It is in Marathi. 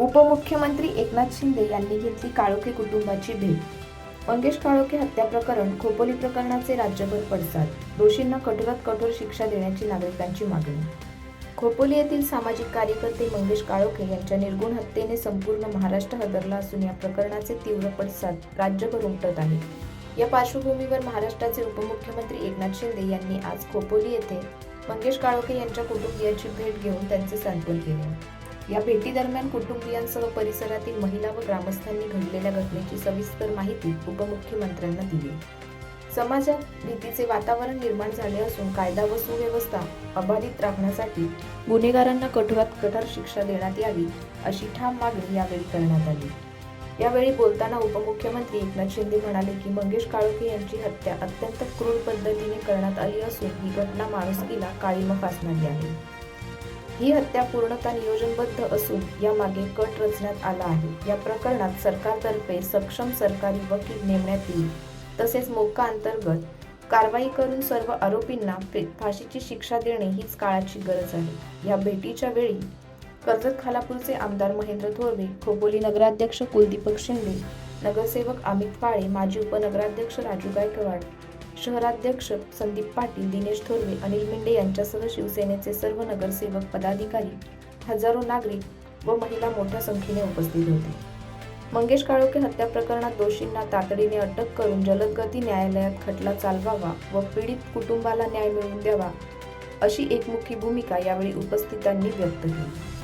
उपमुख्यमंत्री एकनाथ शिंदे यांनी घेतली काळोखे कुटुंबाची भेट. मंगेश काळोखे हत्या प्रकरण खोपोली प्रकरणाचे राज्यभर पडसाद. दोषींना कठोरात कठोर शिक्षा देण्याची नागरिकांची मागणी. खोपोली येथील सामाजिक कार्यकर्ते मंगेश काळोखे यांच्या निर्गुण हत्येने संपूर्ण महाराष्ट्र हादरला असून या प्रकरणाचे तीव्र पडसाद राज्यभर उमटत आहे. या पार्श्वभूमीवर महाराष्ट्राचे उपमुख्यमंत्री एकनाथ शिंदे यांनी आज खोपोली येथे मंगेश काळोखे यांच्या कुटुंबियांची भेट घेऊन त्यांचे सांत्वन केले. या भेटीदरम्यान कुटुंबियांसह परिसरातील महिला व ग्रामस्थांनी घडलेल्या घटनेची सविस्तर माहिती उपमुख्यमंत्र्यांना दिली. समाजात भीतीचे वातावरण निर्माण झाले असून कायदा व सुव्यवस्था अबाधित राखण्यासाठी गुन्हेगारांना कठोरात कठोर शिक्षा देण्यात यावी अशी ठाम मागणी यावेळी करण्यात आली. यावेळी बोलताना उपमुख्यमंत्री एकनाथ शिंदे म्हणाले की मंगेश काळोखे यांची हत्या अत्यंत क्रूर पद्धतीने करण्यात आली असून ही घटना माणुसकीला काळीमा फासणारी आहे. ही हत्या पूर्णतः नियोजनबद्ध असून यामागे कट रचण्यात आला आहे. या प्रकरणात सरकारतर्फे सक्षम सरकारी वकील नेमण्यात येईल. तसेच मोक्का अंतर्गत कारवाई करून सर्व आरोपींना फाशीची शिक्षा देणे हीच काळाची गरज आहे. या भेटीच्या वेळी कर्जत खालापूरचे आमदार महेंद्र थोरवे खोपोली नगराध्यक्ष कुलदीपक शिंदे नगरसेवक अमित काळे माजी उपनगराध्यक्ष राजू गायकवाड शहराध्यक्ष संदीप पाटील दिनेश थोरवे अनिल मिंडे यांच्यासह शिवसेनेचे सर्व नगरसेवक पदाधिकारी हजारो नागरिक व महिला मोठ्या संख्येने उपस्थित होते. मंगेश काळोखे हत्या प्रकरणात दोषींना तातडीने अटक करून जलदगती न्यायालयात खटला चालवावा व पीडित कुटुंबाला न्याय मिळवून द्यावा अशी एकमुखी भूमिका यावेळी उपस्थितांनी व्यक्त केली.